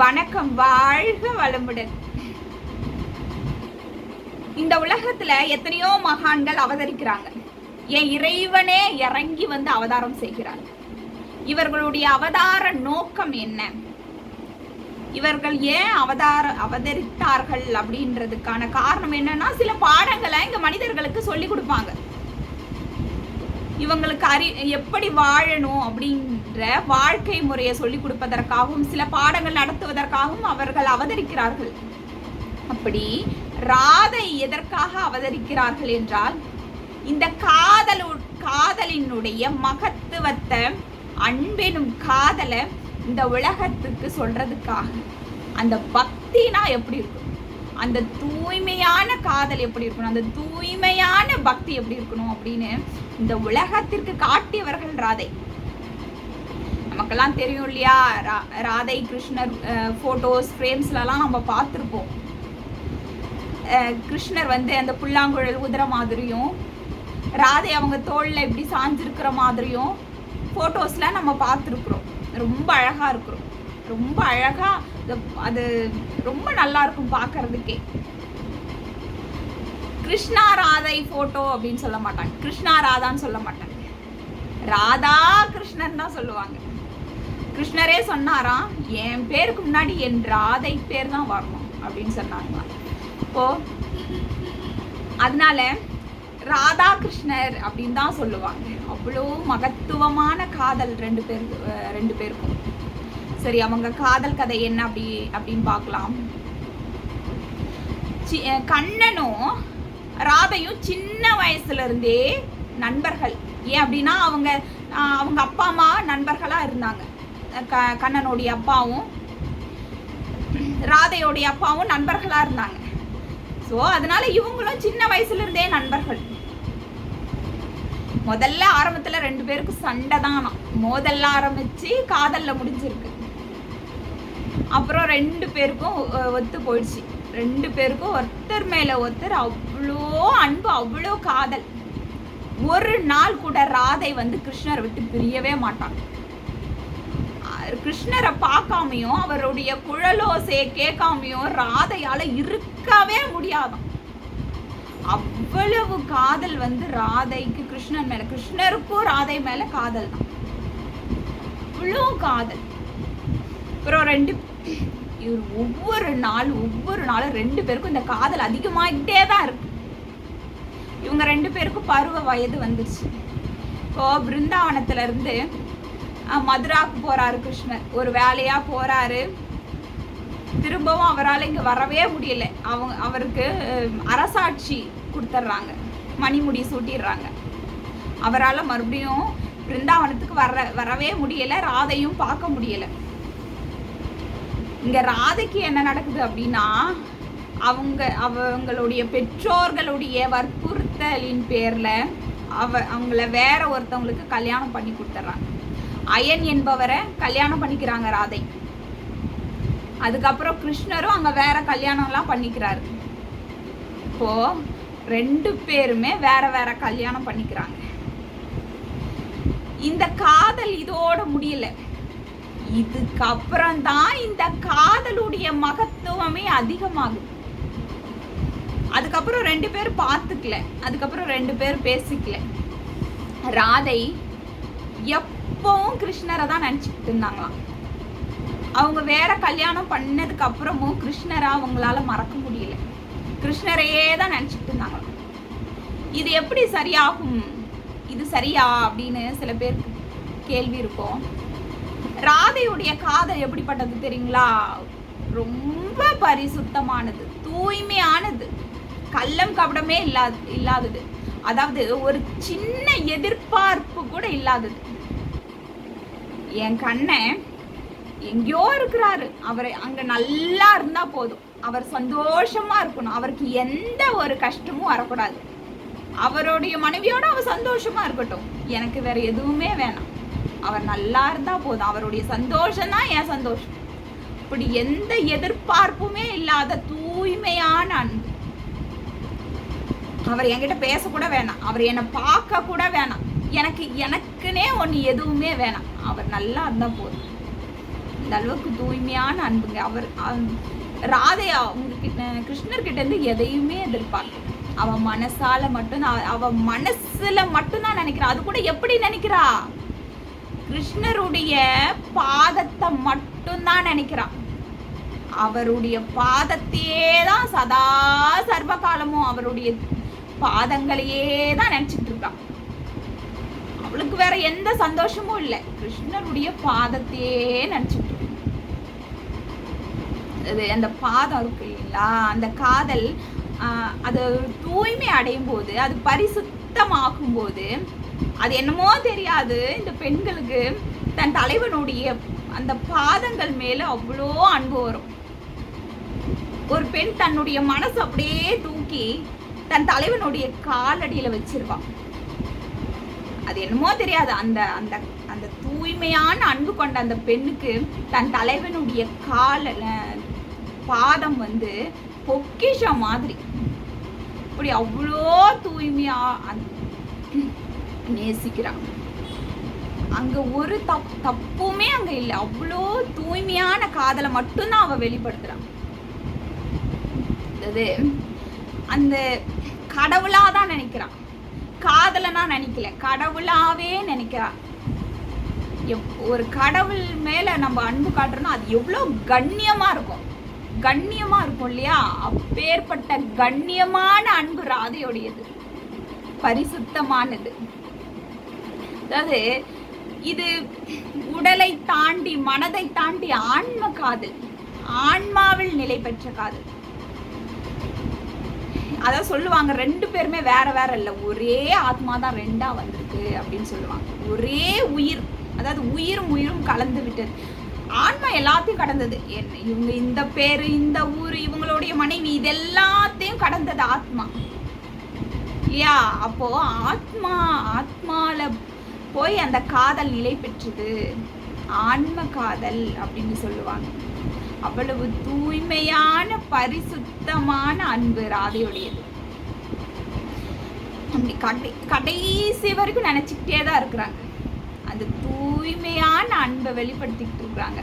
வணக்கம் வாழ்க வளமுடன். இந்த உலகத்துல எத்தனையோ மகான்கள் அவதரிக்கிறாங்க. என் இறைவனே இறங்கி வந்து அவதாரம் செய்கிறார். இவர்களுடைய அவதார நோக்கம் என்ன? இவர்கள் ஏன் அவதார அவதரித்தார்கள் அப்படின்றதுக்கான காரணம் என்னன்னா சில பாடங்களை இங்க மனிதர்களுக்கு சொல்லி கொடுப்பாங்க. இவங்களுக்கு அறி எப்படி வாழணும் அப்படின்ற வாழ்க்கை முறையை சொல்லிக் கொடுப்பதற்காகவும் சில பாடங்கள் நடத்துவதற்காகவும் அவர்கள் அவதரிக்கிறார்கள். அப்படி ராதை எதற்காக அவதரிக்கிறார்கள் என்றால் இந்த காதலு காதலினுடைய மகத்துவத்தை அன்பெனும் காதலை இந்த உலகத்துக்கு சொல்றதுக்காக. அந்த பக்தினா எப்படி இருக்கும்? அந்த தூய்மையான காதல் எப்படி இருக்கணும்? அந்த தூய்மையான பக்தி எப்படி இருக்கணும் அப்படின்னு இந்த உலகத்திற்கு காட்டியவர்கள் ராதை. நமக்கெல்லாம் தெரியும் இல்லையா? ரா- ராதை கிருஷ்ணர் ஃபோட்டோஸ் ஃப்ரேம்ஸ்லலாம் நம்ம பார்த்துருப்போம். கிருஷ்ணர் வந்து அந்த புல்லாங்குழல் உதிர மாதிரியும் ராதை அவங்க தோளில் இப்படி சாஞ்சிருக்கிற மாதிரியும் ஃபோட்டோஸில் நம்ம பார்த்துருக்குறோம். ரொம்ப அழகாக இருக்கிறோம். ரொம்ப அழகாக அது ரொம்ப நல்லா இருக்கும் பார்க்கறதுக்கே. கிருஷ்ணா ராதை ஃபோட்டோ அப்படின்னு சொல்ல மாட்டாங்க. கிருஷ்ணா ராதான்னு சொல்ல மாட்டாங்க. ராதா கிருஷ்ணன் தான் சொல்லுவாங்க. கிருஷ்ணரே சொன்னாராம் என் பேருக்கு முன்னாடி என் ராதை பேர் தான் வரணும் அப்படின்னு சொன்னாங்களாம் இப்போ அதனால ராதா கிருஷ்ணர் அப்படின்னு தான் சொல்லுவாங்க. அவ்வளோ மகத்துவமான காதல் ரெண்டு பேருக்கு ரெண்டு பேருக்கும். சரி அவங்க காதல் கதை என்ன அப்படி அப்படின்னு பார்க்கலாம். சி- கண்ணனும் ராதையும் சின்ன வயசுல இருந்தே நண்பர்கள். ஏன் அப்படின்னா அவங்க அவங்க அப்பா அம்மா நண்பர்களா இருந்தாங்க. க கண்ணனுடைய அப்பாவும் ராதையோடைய அப்பாவும் நண்பர்களா இருந்தாங்க. ஸோ அதனால இவங்களும் சின்ன வயசுல இருந்தே நண்பர்கள். முதல்ல ஆரம்பத்துல ரெண்டு பேருக்கும் சண்டை தான் மோதல்ல ஆரம்பிச்சு காதல்ல முடிஞ்சிருக்கு. அப்புறம் ரெண்டு பேருக்கும் ஒ- ஒத்து போயிடுச்சு. ரெண்டு பேருக்கும் ஒருத்தர் மேல ஒருத்தர் அவ்வளோ அன்பு அவ்வளோ காதல். ஒரு நாள் கூட ராதை வந்து கிருஷ்ணரை விட்டு பிரியவே மாட்டாங்க கிருஷ்ணரை பார்க்காமையும் அவருடைய குழலோசையை கேட்காமையும் ராதையால இருக்கவே முடியாது அவ்வளவு காதல் வந்து ராதைக்கு கிருஷ்ணன் மேல கிருஷ்ணருக்கும் ராதை மேல காதல் தான் அவ்வளோ காதல். அப்புறம் ரெண்டு இவர் ஒவ்வொரு நாள் ஒவ்வொரு நாளும் ரெண்டு பேருக்கும் இந்த காதல் அதிகமாகிட்டே தான் இருக்கு. இவங்க ரெண்டு பேருக்கும் பருவ வயது வந்துருச்சு. இப்போ பிருந்தாவனத்துல இருந்து அஹ், மதுராக்கு போறாரு கிருஷ்ணர். ஒரு வேலையா போறாரு. திரும்பவும் அவரால் இங்கே வரவே முடியல. அவங்க அவருக்கு அரசாட்சி கொடுத்துட்றாங்க மணிமுடி சூட்டிடுறாங்க அவரால் மறுபடியும் பிருந்தாவனத்துக்கு வர வரவே முடியலை. ராதையும் பார்க்க முடியலை. இங்க ராதைக்கு என்ன நடக்குது அப்படின்னா அவங்க அவங்களுடைய பெற்றோர்களுடைய வற்புறுத்தலின் பேர்ல அவ அவங்கள வேற ஒருத்தவங்களுக்கு கல்யாணம் பண்ணி கொடுத்துட்றாங்க. அயன் என்பவரை கல்யாணம் பண்ணிக்கிறாங்க ராதை. அதுக்கப்புறம் கிருஷ்ணரும் அங்க வேற கல்யாணம்லாம் பண்ணிக்கிறாரு. இப்போ ரெண்டு பேருமே வேற வேற கல்யாணம் பண்ணிக்கிறாங்க. இந்த காதல் இதோட முடியல. இதுக்கப்புறம் தான் இந்த காதலுடைய மகத்துவமே அதிகமாகுது. அதுக்கப்புறம் ரெண்டு பேர் பார்த்துக்கல. அதுக்கப்புறம் ரெண்டு பேர் பேசிக்கல. ராதை எப்பவும் கிருஷ்ணரை தான் நினச்சிக்கிட்டு இருந்தாங்களாம். அவங்க வேற கல்யாணம் பண்ணதுக்கு அப்புறமும் கிருஷ்ணரை அவங்களால மறக்க முடியல. கிருஷ்ணரையே தான் நினச்சிக்கிட்டு இருந்தாங்களாம். இது எப்படி சரியாகும்? இது சரியா அப்படின்னு சில பேருக்கு கேள்வி இருக்கும். ராதையுடைய காதல் எப்படிப்பட்டது தெரியுங்களா? ரொம்ப பரிசுத்தமானது தூய்மையானது. கள்ளம் கபடமே இல்லாது இல்லாதது. அதாவது ஒரு சின்ன எதிர்பார்ப்பு கூட இல்லாதது. என் கண்ணன் எங்கேயோ இருக்கிறாரு. அவர் அங்க நல்லா இருந்தா போதும். அவர் சந்தோஷமா இருக்கணும். அவருக்கு எந்த ஒரு கஷ்டமும் வரக்கூடாது. அவருடைய மனைவியோட அவர் சந்தோஷமா இருக்கட்டும். எனக்கு வேற எதுவுமே வேணாம். அவர் நல்லா இருந்தால் போதும். அவருடைய சந்தோஷம் தான் என் சந்தோஷம். இப்படி எந்த எதிர்பார்ப்புமே இல்லாத தூய்மையான அன்பு. அவர் என்கிட்ட பேசக்கூட வேணாம். அவர் என்னை பார்க்க கூட வேணாம். எனக்கு எனக்குன்னே ஒன்று எதுவுமே வேணாம். அவர் நல்லா இருந்தால் போதும். இந்த அளவுக்கு தூய்மையான அன்புங்க. அவர் ராதையா உங்ககிட்ட அவங்கக்கிட்ட கிருஷ்ணர்கிட்ட இருந்து எதையுமே எதிர்பார்க்கல. அவன் மனசால மட்டும் அவன் மனசுல மட்டும்தான் நினைக்கிறா அது கூட எப்படி நினைக்கிறா? கிருஷ்ணருடைய பாதத்தை மட்டும்தான் நினைக்கிறான். அவருடைய பாதத்தையே தான் சதா சர்வ காலமும் அவருடைய பாதங்களையே தான் நினைச்சிட்டு இருக்கான். அவளுக்கு வேற எந்த சந்தோஷமும் இல்லை. கிருஷ்ணருடைய பாதத்தையே நினைச்சிட்டு அது அந்த பாதம் இருக்கு இல்லைங்களா? அந்த காதல் அது தூய்மை அடையும் போது அது பரிசுத்தமாகும் போது அது என்னமோ தெரியாது. இந்த பெண்களுக்கு தன் தலைவனுடைய அந்த பாதங்கள் மேல அவ்வளோ அன்பு வரும். ஒரு பெண் தன்னுடைய மனசு அப்படியே தூக்கி தன் தலைவனுடைய காலடியில வச்சிருவா. அது என்னமோ தெரியாது. அந்த அந்த அந்த தூய்மையான அன்பு கொண்ட அந்த பெண்ணுக்கு தன் தலைவனுடைய கால பாதம் வந்து பொக்கிஷம் மாதிரி. இப்படி அவ்வளோ தூய்மையா அந்த- நேசிக்கிறான். அங்க ஒரு தப் தப்புமே அங்க இல்லை. அவ்வளோ தூய்மையான காதலை மட்டும்தான் அவ வெளிப்படுத்துறான். அது அந்த கடவுளா தான் நினைக்கிறான் காதலனா நினைக்கல. கடவுளாவே நினைக்கிறான். எப்- ஒரு கடவுள் மேல நம்ம அன்பு காட்டுறோம்னா அது எவ்வளோ கண்ணியமா இருக்கும். கண்ணியமா இருக்கும் இல்லையா? அப்பேற்பட்ட கண்ணியமான அன்பு ராதையுடையது. பரிசுத்தமானது. அதாவது இது உடலை தாண்டி மனதை தாண்டி ஆன்ம காதல் ஆன்மாவில் நிலை பெற்ற காதல். அதான் சொல்லுவாங்க ரெண்டு பேருமே வேற வேற இல்ல. ஒரே ஆத்மா தான் ரெண்டா வந்திருக்கு அப்படின்னு சொல்லுவாங்க. ஒரே உயிர் அதாவது உயிரும் உயிரும் கலந்து விட்டது. ஆன்மா எல்லாத்தையும் கடந்தது. என்ன இவங்க இந்த பேரு இந்த ஊர் இவங்களுடைய மனைவி இது எல்லாத்தையும் கடந்தது ஆத்மா. இல்லையா? அப்போ ஆத்மா ஆத்மால போய் அந்த காதல் நிலை பெற்றது. ஆன்ம காதல் அப்படின்னு சொல்லுவாங்க. அவ்வளவு தூய்மையான பரிசுத்தமான அன்பு ராதையுடையது. அப்படி கடை கடைசி வரைக்கும் நினைச்சுக்கிட்டே தான் இருக்கிறாங்க. அந்த தூய்மையான அன்பை வெளிப்படுத்திக்கிட்டு இருக்கிறாங்க.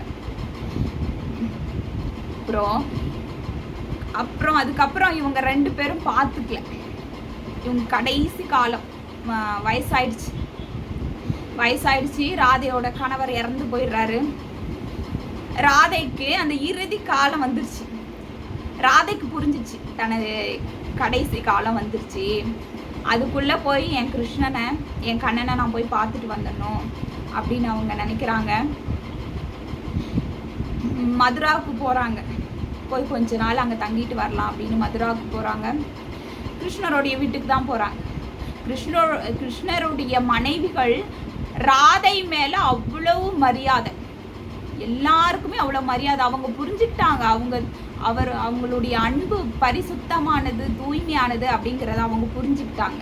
அப்புறம் அப்புறம் அதுக்கப்புறம் இவங்க ரெண்டு பேரும் பார்த்துக்கல. இவங்க கடைசி காலம் வயசாயிடுச்சு. வயசாயிடுச்சு. ராதையோட கணவர் இறந்து போயிடுறாரு. ராதைக்கு அந்த இறுதி காலம் வந்துருச்சு. ராதைக்கு புரிஞ்சிச்சு. தனது கடைசி காலம் வந்துருச்சு. அதுக்குள்ள போய் என் கிருஷ்ணனை என் கண்ணனை நான் போய் பார்த்துட்டு வந்துடணும் அப்படின்னு அவங்க நினைக்கிறாங்க. மதுராவுக்கு போகிறாங்க போய் கொஞ்ச நாள் அங்கே தங்கிட்டு வரலாம் அப்படின்னு மதுராவுக்கு போகிறாங்க கிருஷ்ணருடைய வீட்டுக்கு தான் போகிறாங்க கிருஷ்ணர் கிருஷ்ணருடைய மனைவிகள் ராதை மேல அவ்வளவு மரியாதை. எல்லாருக்குமே அவ்வளோ மரியாதை. அவங்க புரிஞ்சுக்கிட்டாங்க. அவங்க அவர் அவங்களுடைய அன்பு பரிசுத்தமானது தூய்மையானது அப்படிங்கிறத அவங்க புரிஞ்சுக்கிட்டாங்க.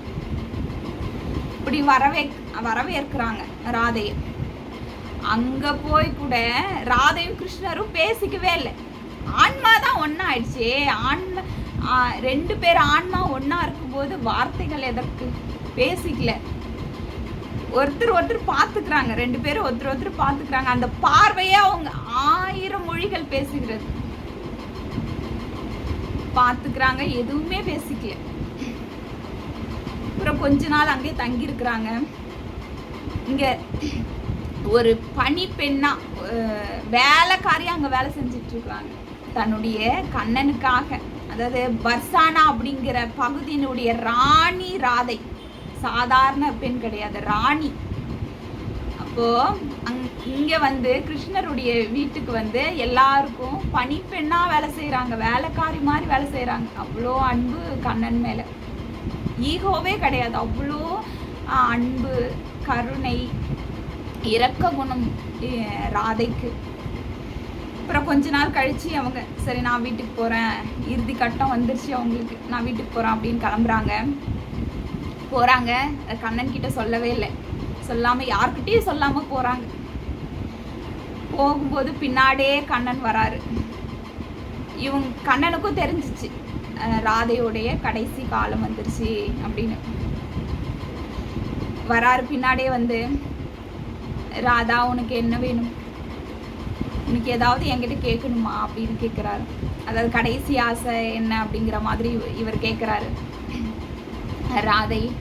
இப்படி வரவே வரவேற்கிறாங்க ராதையை அங்க போய் கூட ராதையும் கிருஷ்ணரும் பேசிக்கவே இல்லை. ஆன்மா தான் ஒன்றா ஆயிடுச்சு. ஆன்மா ரெண்டு பேர் ஆன்மா ஒன்றா இருக்கும்போது வார்த்தைகள் எதற்கு? பேசிக்கல. ஒருத்தர் ஒருத்தர் பார்த்துக்கிறாங்க. ரெண்டு பேரும் ஒருத்தர் ஒருத்தர் பார்த்துக்கிறாங்க. அந்த பார்வையே அவங்க ஆயிரம் மொழிகள் பேசுகிறது. பார்த்துக்கிறாங்க எதுவுமே பேசிக்கல. அப்புறம் கொஞ்ச நாள் அங்கேயே தங்கியிருக்கிறாங்க. இங்கே இங்க ஒரு பனி பெண்ணா அஹ், அங்க வேலை செஞ்சுட்டு இருக்கிறாங்க தன்னுடைய கண்ணனுக்காக. அதாவது பர்சானா அப்படிங்கிற பகுதியினுடைய ராணி ராதை. சாதாரண பெண் கிடையாது ராணி. அப்போ அங் இங்கே வந்து கிருஷ்ணருடைய வீட்டுக்கு வந்து எல்லாருக்கும் பனிப்பெண்ணாக வேலை செய்கிறாங்க வேலைக்காரி மாதிரி வேலை செய்கிறாங்க அவ்வளோ அன்பு கண்ணன் மேலே. ஈகோவே கிடையாது. அவ்வளோ அன்பு கருணை இரக்க குணம் ராதைக்கு. அப்புறம் கொஞ்ச நாள் கழிச்சு அவங்க சரி நான் வீட்டுக்கு போகிறேன் இறுதி கட்டம் வந்துருச்சு அவங்களுக்கு. நான் வீட்டுக்கு போகிறேன் அப்படின்னு கிளம்புறாங்க. போகிறாங்க கண்ணன் கிட்ட சொல்லவே இல்லை. சொல்லாமல் யார்கிட்டயும் சொல்லாமல் போகிறாங்க போகும்போது பின்னாடியே கண்ணன் வராரு. இவங்க கண்ணனுக்கும் தெரிஞ்சிச்சு. ராதையோடைய கடைசி காலம் வந்துருச்சு அப்படின்னு. வராரு பின்னாடியே வந்து ராதா உனக்கு என்ன வேணும்? உனக்கு ஏதாவது என்கிட்ட கேட்கணுமா? அப்படின்னு கேட்குறாரு அதாவது கடைசி ஆசை என்ன அப்படிங்கிற மாதிரி இவர் கேட்குறாரு ராதை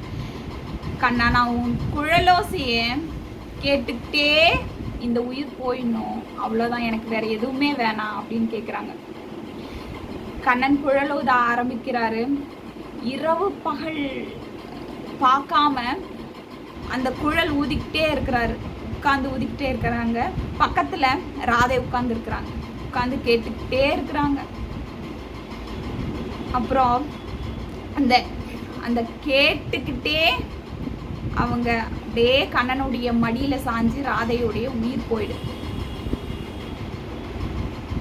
கண்ணா நான் உன் குழலோசையை கேட்டுக்கிட்டே இந்த உயிர் போயிடணும். அவ்வளோதான் எனக்கு வேற எதுவுமே வேணாம் அப்படின்னு கேட்குறாங்க கண்ணன் குழலோத ஆரம்பிக்கிறாரு. இரவு பகல் பார்க்காம அந்த குழல் ஊதிக்கிட்டே இருக்கிறாரு. உட்காந்து ஊதிக்கிட்டே இருக்கிறாங்க. பக்கத்தில் ராதை உட்காந்து இருக்கிறாங்க உட்காந்து கேட்டுக்கிட்டே இருக்கிறாங்க. அப்புறம் அந்த அந்த கேட்டுக்கிட்டே அவங்க அப்படியே கண்ணனுடைய மடியில சாஞ்சு ராதையுடைய உயிர் போயிடும்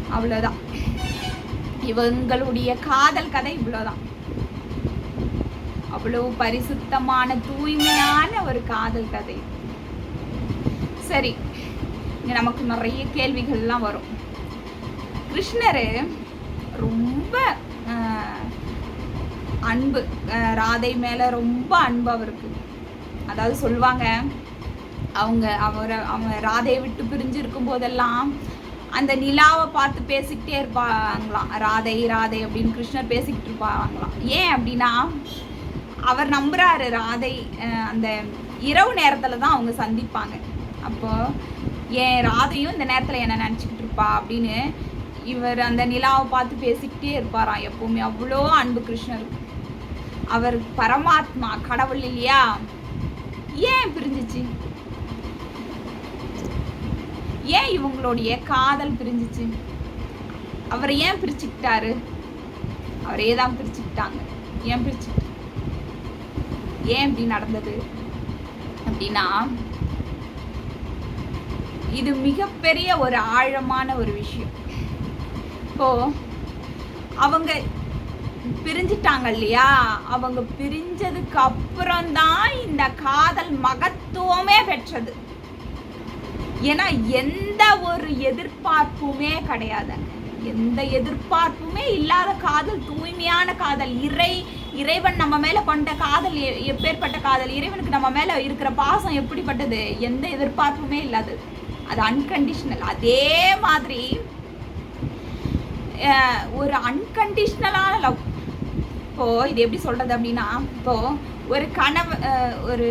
அவ்வளவுதான். இவங்களுடைய காதல் கதை இவ்வளவுதான். அவ்வளவு பரிசுத்தமான தூய்மையான ஒரு காதல் கதை. சரி இங்க நமக்கு நிறைய கேள்விகள்லாம் வரும். கிருஷ்ணர் ரொம்ப ஆஹ், அன்பு. ராதை மேலே ரொம்ப அன்பு அவருக்கு. அதாவது சொல்லுவாங்க அவங்க அவரை அவங்க ராதையை விட்டு பிரிஞ்சு இருக்கும் போதெல்லாம் அந்த நிலாவை பார்த்து பேசிக்கிட்டே இருப்பாங்களாம். ராதை ராதை அப்படின்னு கிருஷ்ணர் பேசிக்கிட்டு இருப்பாங்களாம். ஏன் அப்படின்னா அவர் நம்புறாரு ராதை அந்த இரவு நேரத்தில் தான் அவங்க சந்திப்பாங்க. அப்போது ஏன் ராதையும் இந்த நேரத்தில் என்ன நினச்சிக்கிட்டு இருப்பா? அப்படின்னு இவர் அந்த நிலாவை பார்த்து பேசிக்கிட்டே இருப்பாராம். எப்பவுமே அவ்வளோ அன்பு கிருஷ்ணருக்கு. அவர் பரமாத்மா கடவுள் இல்லையா? ஏன் பிரிஞ்சிச்சு? ஏன் இவங்களுடைய காதல் பிரிஞ்சிச்சு? அவரை ஏன் பிரிச்சுக்கிட்டாரு? அவரே தான் பிரிச்சுக்கிட்டாங்க. ஏன் பிரிச்சு ஏன் இப்படி நடந்தது? அப்படின்னா இது மிகப்பெரிய ஒரு ஆழமான ஒரு விஷயம். இப்போ அவங்க பிரிஞ்சிட்டாங்க இல்லையா அவங்க பிரிஞ்சதுக்கு அப்புறம் தான் இந்த காதல் மகத்துவமே பெற்றது. ஏன்னா எந்த ஒரு எதிர்பார்ப்புமே கிடையாது. எந்த எதிர்பார்ப்புமே இல்லாத காதல் தூய்மையான காதல் இறை இறைவன் நம்ம மேல கொண்ட காதல் எப்பேற்பட்ட காதல் இறைவனுக்கு நம்ம மேல இருக்கிற பாசம் எப்படிப்பட்டது? எந்த எதிர்பார்ப்புமே இல்லாதது அது அன்கண்டிஷனல் அதே மாதிரி அஹ், ஒரு அன்கண்டிஷ்னலான லவ் இப்போ இது எப்படி சொல்றது அப்படின்னா இப்போ ஒரு கனவு ஒரு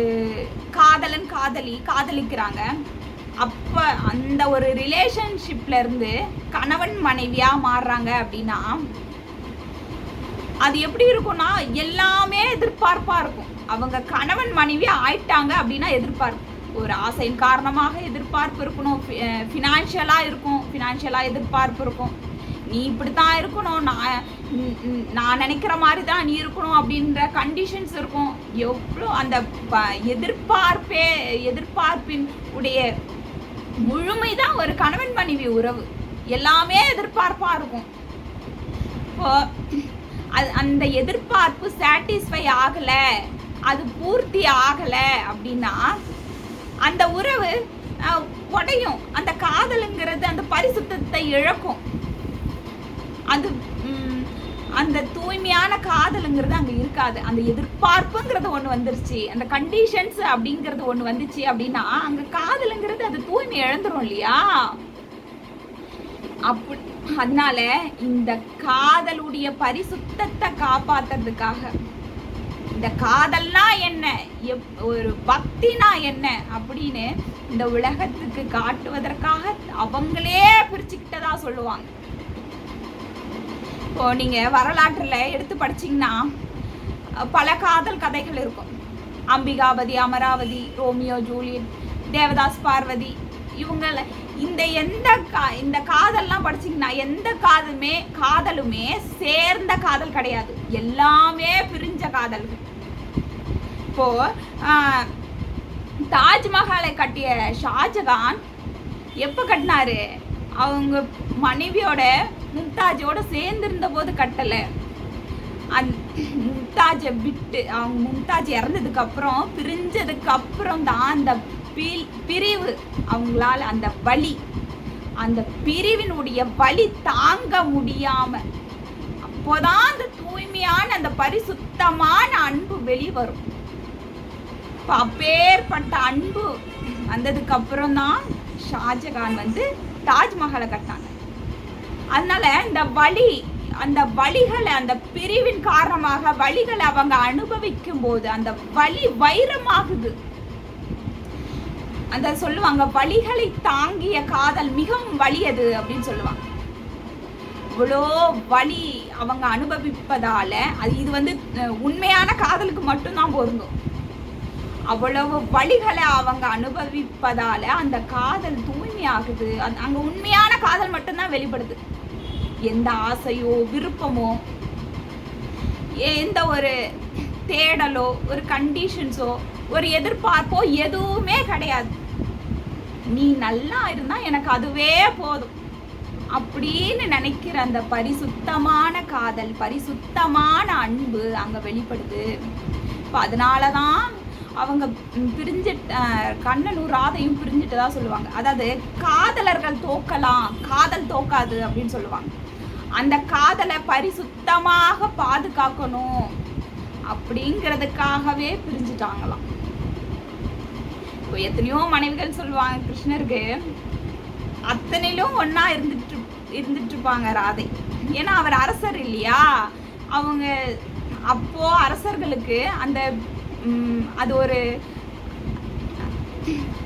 காதலன் காதலி காதலிக்கிறாங்க. அப்ப அந்த ஒரு ரிலேஷன்ஷிப்ல இருந்து கணவன் மனைவியா மாறுறாங்க அப்படின்னா அது எப்படி இருக்கும்னா எல்லாமே எதிர்பார்ப்பா இருக்கும். அவங்க கணவன் மனைவி ஆயிட்டாங்க அப்படின்னா எதிர்பார்ப்பு. ஒரு ஆசையின் காரணமாக எதிர்பார்ப்பு இருக்கணும். ஃபினான்ஷியலாக இருக்கும். ஃபினான்ஷியலாக எதிர்பார்ப்பு இருக்கும். நீ இப்படித்தான் இருக்கணும். நான் நான் நினைக்கிற மாதிரி தான் நீ இருக்கணும் அப்படின்ற கண்டிஷன்ஸ் இருக்கும். எவ்வளோ அந்த ப- எதிர்பார்ப்பே எதிர்பார்ப்பின் உடைய முழுமை தான் ஒரு கணவன் மனைவி உறவு. எல்லாமே எதிர்பார்ப்பாக இருக்கும். இப்போ அது அந்த எதிர்பார்ப்பு சாட்டிஸ்ஃபை ஆகலை அது பூர்த்தி ஆகலை அப்படின்னா அந்த உறவு உடையும். அந்த காதலுங்கிறது அந்த பரிசுத்தத்தை இழக்கும். அது அந்த தூய்மையான காதலுங்கிறது அங்க இருக்காது. அந்த எதிர்பார்ப்புங்கிறது ஒண்ணு வந்துருச்சு. அந்த கண்டிஷன்ஸ் அப்படிங்கிறது ஒண்ணு வந்துச்சு அப்படின்னா அங்க காதலுங்கிறது அது தூய்மை இழந்துரும் இல்லையா? அப்படி அதனால இந்த காதலுடைய பரிசுத்தத்தை காப்பாத்துறதுக்காக இந்த காதல்னா என்ன? எப்- ஒரு பக்தினா என்ன? அப்படின்னு இந்த உலகத்துக்கு காட்டுவதற்காக அவங்களே பிரிச்சுக்கிட்டதா சொல்லுவாங்க. இப்போ நீங்கள் வரலாற்றில் எடுத்து படிச்சீங்கன்னா பல காதல் கதைகள் இருக்கும். அம்பிகாபதி அமராவதி ரோமியோ ஜூலியட் தேவதாஸ் பார்வதி இவங்கள இந்த எந்த கா இந்த காதல்லாம் படிச்சிங்கன்னா எந்த காதலுமே காதலுமே சேர்ந்த காதல் கிடையாது. எல்லாமே பிரிஞ்ச காதல்கள் இப்போ தாஜ்மஹாலை கட்டிய ஷாஜகான் எப்போ கட்டினாரு? அவங்க மனைவியோட மும்தாஜோட சேர்ந்திருந்த போது கட்டல. அந் மும்தாஜை விட்டு அவங்க மும்தாஜ் இறந்ததுக்கு அப்புறம் பிரிஞ்சதுக்கு அப்புறம் தான் அந்த பீல் பிரிவு அவங்களால அந்த வலி. அந்த பிரிவினுடைய வலி தாங்க முடியாம அப்போதான் அந்த தூய்மையான அந்த பரிசுத்தமான அன்பு வெளிவரும். இப்போ அப்பேற்பட்ட அன்பு வந்ததுக்கு அப்புறம் தான் ஷாஜகான் வந்து தாஜ்மஹாலை கட்டினாங்க. அதனால இந்த வழி அந்த வழிகளை அந்த பிரிவின் காரணமாக வழிகளை அவங்க அனுபவிக்கும் போது அந்த வலி வைரமாகுது. அந்த சொல்லுவாங்க வழிகளை தாங்கிய காதல் மிகவும் வலியது அப்படின்னு சொல்லுவாங்க. இவ்வளோ வலி அவங்க அனுபவிப்பதால அது இது வந்து உண்மையான காதலுக்கு மட்டும்தான் பொருந்தும். அவ்வளவு வழிகளை அவங்க அனுபவிப்பதால அந்த காதல் தூய்மையாகுது. அங்கே அங்க உண்மையான காதல் மட்டும்தான் வெளிப்படுது. எந்த ஆசையோ விருப்பமோ எந்த ஒரு தேடலோ ஒரு கண்டிஷன்ஸோ ஒரு எதிர்பார்ப்போ எதுவுமே கிடையாது. நீ நல்லா இருந்தா எனக்கு அதுவே போதும். அப்படின்னு நினைக்கிற அந்த பரிசுத்தமான காதல் பரிசுத்தமான அன்பு அங்க வெளிப்படுது. இப்போ அதனால தான் அவங்க ம், பிரிஞ்சு கண்ணனும் ராதையும் பிரிஞ்சுட்டு தான் சொல்லுவாங்க. அதாவது காதலர்கள் தோக்கலாம் காதல் தோக்காது அப்படின்னு சொல்லுவாங்க. அந்த காதலை பரிசுத்தமாக பாதுகாக்கணும் அப்படிங்கிறதுக்காகவே பிரிஞ்சுட்டாங்களாம். இப்போ எத்தனையோ மனைவிகள் சொல்லுவாங்க கிருஷ்ணருக்கு அத்தனையிலும் ஒன்றா இருந்துட்டு இருந்துட்டு இருப்பாங்க ராதை. ஏன்னா அவர் அரசர் இல்லையா? அவங்க அப்போ அரசர்களுக்கு அந்த அது ஒரு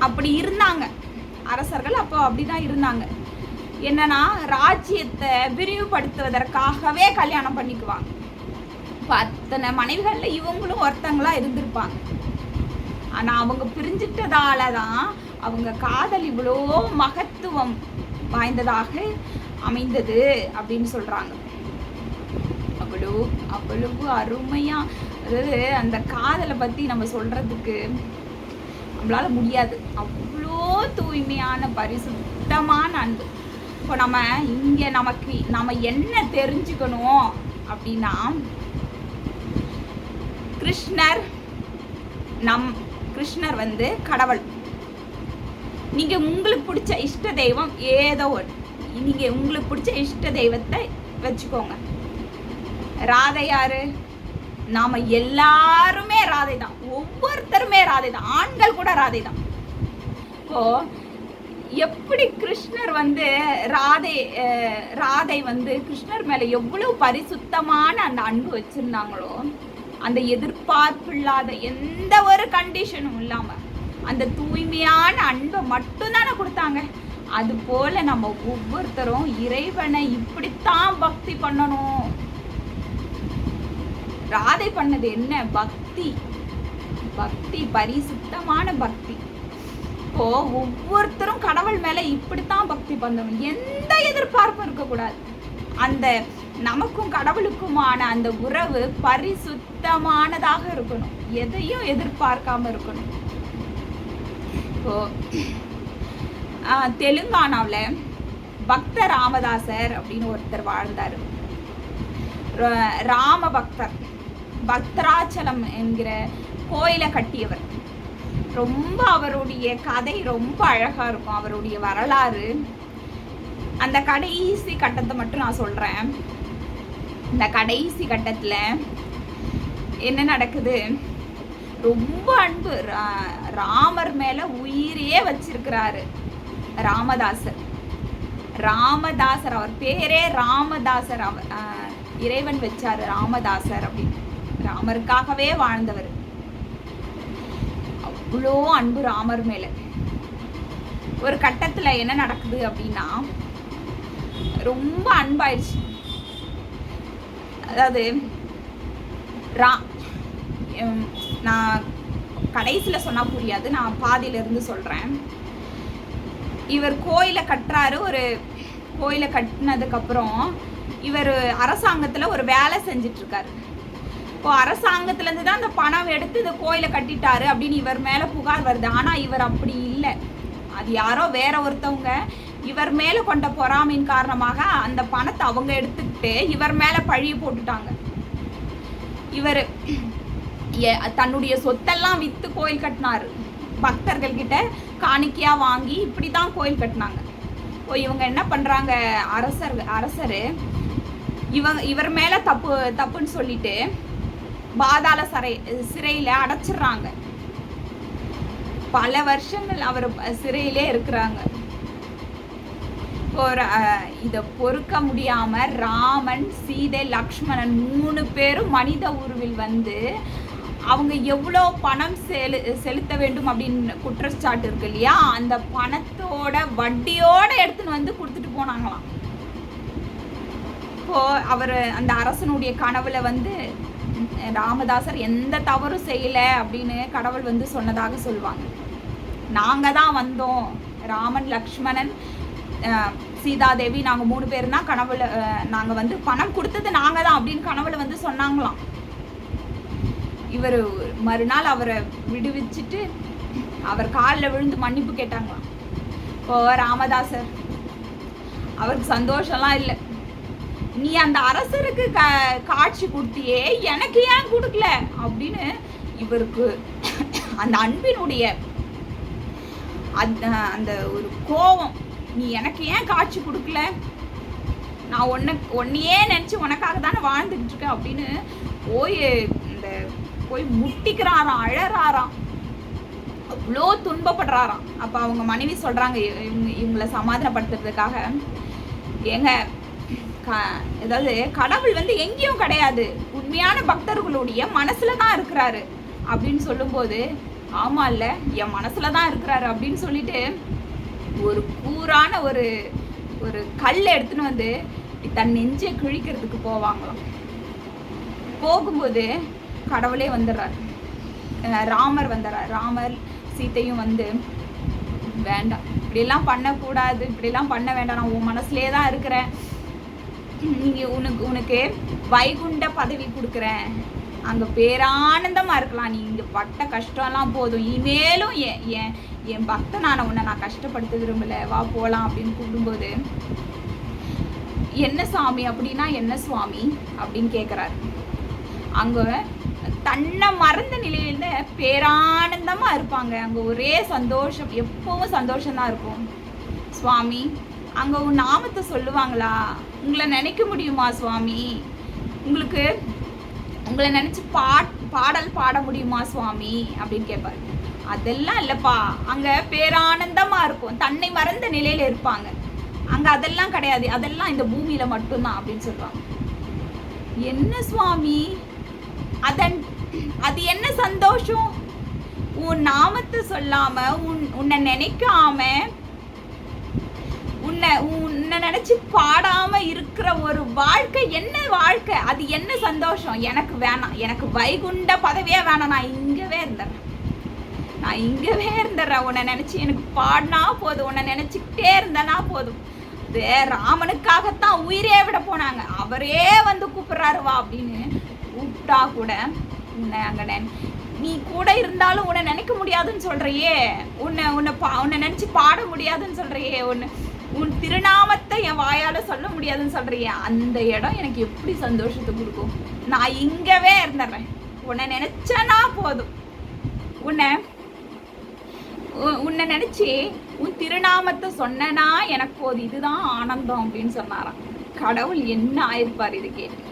அப்படி இருந்தாங்க. அரசர்கள் அப்போ அப்படிதான் இருந்தாங்க. என்னன்னா ராஜ்யத்தை விரிவுபடுத்துவதற்காகவே கல்யாணம் பண்ணிக்குவாங்க. இப்போ அத்தனை மனைவிகள்ல இவங்களும் ஒருத்தங்களா இருந்திருப்பாங்க. ஆனா அவங்க பிரிஞ்சிட்டதால தான் அவங்க காதல் இவ்வளோ மகத்துவம் வாய்ந்ததாக அமைந்தது அப்படின்னு சொல்றாங்க. அவ்வளோ அவ்வளவு அருமையா அதாவது அந்த காதலை பத்தி நம்ம சொல்றதுக்கு நம்மளால முடியாது. அவ்வளோ தூய்மையான பரிசுத்தமான அன்பு. இப்போ நம்ம இங்க நமக்கு நம்ம என்ன தெரிஞ்சுக்கணும் அப்படின்னா கிருஷ்ணர் நம் கிருஷ்ணர் வந்து கடவுள். நீங்க உங்களுக்கு பிடிச்ச இஷ்ட தெய்வம் ஏதோ ஒன்று. நீங்க உங்களுக்கு பிடிச்ச இஷ்ட தெய்வத்தை வச்சுக்கோங்க. ராதை யாரு? நாம எல்லாருமே ராதை தான். ஒவ்வொருத்தருமே ராதை தான். ஆண்கள் கூட ராதை தான். இப்போது எப்படி கிருஷ்ணர் வந்து ராதை ராதை வந்து கிருஷ்ணர் மேல எவ்வளவு பரிசுத்தமான அந்த அன்பு வச்சிருந்தாங்களோ அந்த எதிர்பார்ப்பு இல்லாத எந்த ஒரு கண்டிஷனும் இல்லாம அந்த தூய்மையான அன்பை மட்டும்தானே கொடுத்தாங்க. அது போல நம்ம ஒவ்வொருத்தரும் இறைவனை இப்படித்தான் பக்தி பண்ணணும். ராதை பண்ணது என்ன? பக்தி. பக்தி பரிசுத்தமான பக்தி. இப்போ ஒவ்வொருத்தரும் கடவுள் மேல இப்படித்தான் பக்தி பண்ணணும் எந்த எதிர்பார்ப்பும் இருக்கக்கூடாது. அந்த நமக்கும் கடவுளுக்குமான அந்த உறவு பரிசுத்தமானதாக இருக்கணும். எதையும் எதிர்பார்க்காம இருக்கணும். இப்போ தெலுங்கானாவில் பக்த ராமதாசர் அப்படின்னு ஒருத்தர் வாழ்ந்தாரு. ராம பக்தர் பக்தராச்சலம் என்கிற கோயிலை கட்டியவர். ரொம்ப அவருடைய கதை ரொம்ப அழகா இருக்கும் அவருடைய வரலாறு. அந்த கடைசி கட்டத்தை மட்டும் நான் சொல்றேன். இந்த கடைசி கட்டத்துல என்ன நடக்குது? ரொம்ப அன்பு. ரா- ராமர் மேல உயிரையே வச்சிருக்கிறாரு ராமதாசர். ராமதாசர் அவர் பேரே ராமதாசர் அவர் இறைவன் வச்சாரு ராமதாசர் அப்படின்னு. ராமருக்காகவே வாழ்ந்தவர். அவ்வளோ அன்பு ராமர் மேல. ஒரு கட்டத்துல என்ன நடக்குது அப்படின்னா ரொம்ப அன்பாயிடுச்சு அதாவது ரா நான் கடைசியில் சொன்னால் புரியாது நான் பாதியிலேருந்து சொல்கிறேன் இவர் கோயிலை கட்டுறாரு ஒரு கோயிலை கட்டினதுக்கப்புறம் இவர் அரசாங்கத்தில் ஒரு வேலை செஞ்சிட்ருக்காரு. இருக்காரு இப்போ அரசாங்கத்துல இருந்து தான் அந்த பணம் எடுத்து இந்த கோயிலை கட்டிட்டாரு அப்படின்னு இவர் மேல புகார் வருது. ஆனா இவர் அப்படி இல்லை. அது யாரோ வேற ஒருத்தவங்க. இவர் மேல கொண்ட பொறாமையின் காரணமாக அந்த பணத்தை அவங்க எடுத்துக்கிட்டு இவர் மேல பழிய போட்டுட்டாங்க. இவர் எ- தன்னுடைய சொத்தெல்லாம் வித்து கோயில் கட்டினாரு. பக்தர்கள் கிட்ட காணிக்கையா வாங்கி இப்படிதான் கோயில் கட்டினாங்க. இப்போ இவங்க என்ன பண்றாங்க? அரசர் அரசர் இவங்க இவர் மேல தப்பு தப்புன்னு சொல்லிட்டு பாதாள சரை சிறையில் அடைச்சிடுறாங்க. பல வருஷங்கள் அவர் சிறையிலே இருக்கிறாங்க. இப்போ ர- பொறுக்க முடியாம ராமன் சீதை லக்ஷ்மணன் மூணு பேரும் மனித உருவில் வந்து அவங்க எவ்வளோ பணம் செலு செலுத்த வேண்டும் அப்படின்னு குற்றச்சாட்டு இருக்கு இல்லையா? அந்த பணத்தோட வட்டியோட எடுத்துன்னு வந்து கொடுத்துட்டு போனாங்களாம். இப்போ அவர் அந்த அரசனுடைய கனவுல வந்து ராமதாசர் எந்த தவறும் செய்யலை அப்படின்னு கடவுள் வந்து சொன்னதாக சொல்லுவாங்க நாங்கள் தான் வந்தோம். ராமன் லக்ஷ்மணன் சீதாதேவி நாங்கள் மூணு பேர் தான் கனவுல நாங்கள் வந்து பணம் கொடுத்தது நாங்கள் தான் அப்படின்னு கனவுல வந்து சொன்னாங்களாம். இவர் மறுநாள் அவரை விடுவிச்சிட்டு அவர் காலில் விழுந்து மன்னிப்பு கேட்டாங்களாம். இப்போ ராமதாசர். அவருக்கு சந்தோஷம்லாம் இல்லை. நீ அந்த அரசருக்கு க காட்சி கொடுத்தியே எனக்கு ஏன் கொடுக்கல? அப்படின்னு இவருக்கு அந்த அன்பினுடைய அந்த அந்த ஒரு கோபம் நீ எனக்கு ஏன் காட்சி கொடுக்கல? நான் ஒன்று உன்னையே நினச்சி உனக்காக தானே வாழ்ந்துக்கிட்டு இருக்கேன் அப்படின்னு போய் இந்த போய் முட்டிக்கிறாராம் அழறாராம். அவ்வளோ துன்பப்படுறாராம். அப்போ அவங்க மனைவி சொல்கிறாங்க இவங்க இவங்களை சமாதானப்படுத்துறதுக்காக. ஏங்க க அதாவது கடவுள் வந்து எங்கேயும் கிடையாது. உண்மையான பக்தர்களுடைய மனசில் தான் இருக்கிறாரு. அப்படின்னு சொல்லும்போது ஆமா இல்லை என் மனசில் தான் இருக்கிறாரு அப்படின்னு சொல்லிட்டு ஒரு கூரான ஒரு ஒரு கல் எடுத்துன்னு வந்து தன் நெஞ்சை கிழிக்கிறதுக்கு போவாங்களாம். போகும்போது கடவுளே வந்துடுறாரு. ராமர் வந்துடுறார். ராமர் சீத்தையும் வந்து வேண்டாம். இப்படிலாம் பண்ணக்கூடாது இப்படிலாம் பண்ண வேண்டாம். நான் உன் மனசுலேயே தான் இருக்கிறேன். நீங்கள் உனக்கு உனக்கு வைகுண்ட பதவி கொடுக்குறேன். அங்கே பேரானந்தமாக இருக்கலாம். நீ இங்கே பட்ட கஷ்டம்லாம் போதும். இனிமேலும் என் என் என் பக்தனான உன்னை நான் கஷ்டப்படுத்த விரும்பல. வா போகலாம் அப்படின்னு கூப்பிடும்போது என்ன சாமி? அப்படின்னா என்ன சுவாமி? அப்படின்னு கேட்குறாரு அங்கே தன்னை மறந்த நிலையில பேரானந்தமாக இருப்பாங்க. அங்கே ஒரே சந்தோஷம் எப்பவும் சந்தோஷம் இருக்கும். சுவாமி அங்கே உன் நாமத்தை சொல்லுவாங்களா? உங்களை நினைக்க முடியுமா சுவாமி? உங்களுக்கு உங்களை நினைச்சு பாட் பாடல் பாட முடியுமா சுவாமி? அப்படின்னு கேட்பாரு அதெல்லாம் இல்லைப்பா. அங்கே பேரானந்தமாக இருக்கும். தன்னை மறந்த நிலையில் இருப்பாங்க. அங்கே அதெல்லாம் கிடையாது. அதெல்லாம் இந்த பூமியில் மட்டும்தான் அப்படின்னு சொல்கிறாங்க என்ன சுவாமி? அதன் அது என்ன சந்தோஷம்? உன் நாமத்தை சொல்லாமல் உன் உன்னை நினைக்காம உன்னை உன்னை நினைச்சு பாடாம இருக்கிற ஒரு வாழ்க்கை என்ன வாழ்க்கை? அது என்ன சந்தோஷம்? எனக்கு வேணாம். எனக்கு வைகுண்ட பதவியே வேணாம். நான் இங்கவே இருந்துடுறேன் நான் இங்கவே இருந்துடுறேன் உன்னை நினச்சி எனக்கு பாடினா போதும். உன்னை நினச்சிக்கிட்டே இருந்தனா போதும். வே ராமனுக்காகத்தான் உயிரே விட போனாங்க. அவரே வந்து கூப்பிட்றாரு வா அப்படின்னு கூப்பிட்டா கூட உன்னை அங்கே நெ- நீ கூட இருந்தாலும் உன்னை நினைக்க முடியாதுன்னு சொல்றியே. உன்னை உன்னை பா உன்னை நினைச்சு பாட முடியாதுன்னு சொல்றியே. ஒன்று உன் திருநாமத்தை என் வாயால சொல்ல முடியாதுன்னு சொல்றியே அந்த இடம் எனக்கு எப்படி சந்தோஷத்தை கொடுக்கும்? நான் இங்கவே இருந்துடுறேன். உன்னை நினைச்சனா போதும். உன்னை உ- உன்னை நினைச்சு உன் திருநாமத்தை சொன்னனா எனக்கு போதும். இதுதான் ஆனந்தம் அப்படின்னு சொன்னாராம். கடவுள் என்ன ஆயிருப்பார் இது கேட்டு?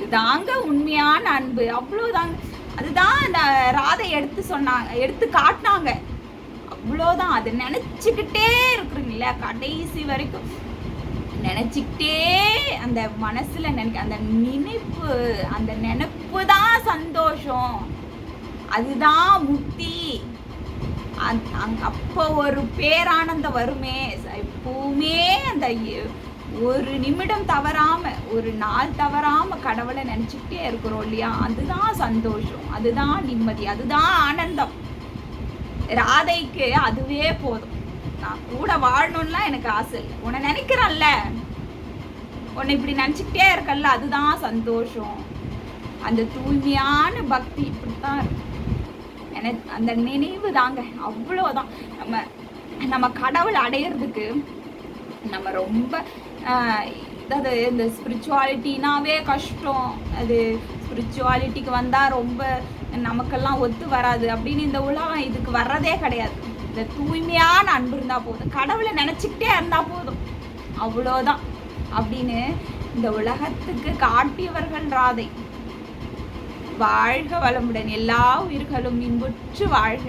இதுதாங்க உண்மையான அன்பு. அவ்வளோதாங்க அதுதான் அந்த ராதை எடுத்து சொன்னாங்க எடுத்து காட்டினாங்க. அவ்வளோதான் அதை நினச்சிக்கிட்டே இருக்கிறீங்களா கடைசி வரைக்கும். நினச்சிக்கிட்டே அந்த மனசில் நினைக்க அந்த நினைப்பு அந்த நினைப்பு தான் சந்தோஷம். அதுதான் முக்தி. அந்- அப்போ ஒரு பேரானந்தம் வருமே. எப்பவுமே அந்த ஒரு நிமிடம் தவறாம ஒரு நாள் தவறாம கடவுளை நினைச்சுக்கிட்டே இருக்கிறோம் இல்லையா? அதுதான் சந்தோஷம். அதுதான் நிம்மதி. அதுதான் ஆனந்தம். ராதைக்கு அதுவே போதும். நான் கூட வாழணும்லாம் எனக்கு ஆசை இல்லை. உன்னை நினைக்கிறான்ல. உன்னை இப்படி நினச்சிக்கிட்டே இருக்கல்ல அதுதான் சந்தோஷம். அந்த தூய்மையான பக்தி இப்படித்தான் இருக்கும் எனக்கு அந்த நினைவு தாங்க அவ்வளோதான் நம்ம நம்ம கடவுள் அடையிறதுக்கு நம்ம ரொம்ப ஆஹ், அதாவது இந்த ஸ்பிரிச்சுவாலிட்டினாவே கஷ்டம். அது ஸ்பிரிச்சுவாலிட்டிக்கு வந்தால் ரொம்ப நமக்கெல்லாம் ஒத்து வராது அப்படின்னு இந்த உலகம் இதுக்கு வர்றதே கிடையாது. இந்த தூய்மையான அன்பு இருந்தால் போதும். கடவுளை நினச்சிக்கிட்டே இருந்தால் போதும். அவ்வளோதான். அப்படின்னு இந்த உலகத்துக்கு காட்டியவர்கள் ராதை. வாழ்க வளமுடன். எல்லா உயிர்களும் இன்புற்று வாழ்க.